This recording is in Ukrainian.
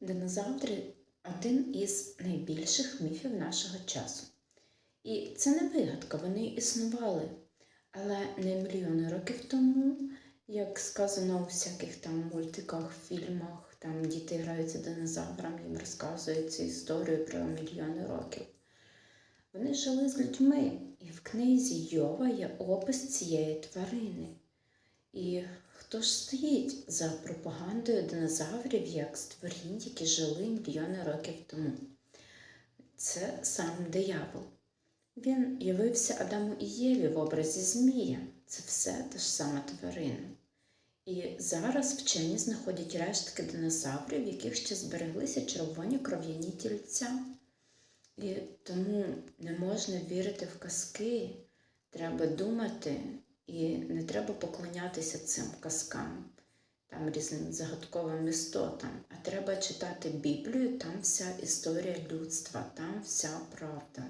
Динозаври один із найбільших міфів нашого часу. І це не вигадка, вони існували. Але не мільйони років тому, як сказано у всяких там мультиках, фільмах, там діти граються динозаврам, їм розказують цю історію про мільйони років. Вони жили з людьми, і в книзі Йова є опис цієї тварини. І хто ж стоїть за пропагандою динозаврів як створінь, які жили мільйони років тому? Це сам диявол. Він явився Адаму і Єві в образі Змія. Це все та ж сама тварина. І зараз вчені знаходять рештки динозаврів, яких ще збереглися червоні кров'яні тільця. І тому не можна вірити в казки, треба думати і не треба поклонятися цим казкам, там різним загадковим істотам, а треба читати Біблію, там вся історія людства, там вся правда.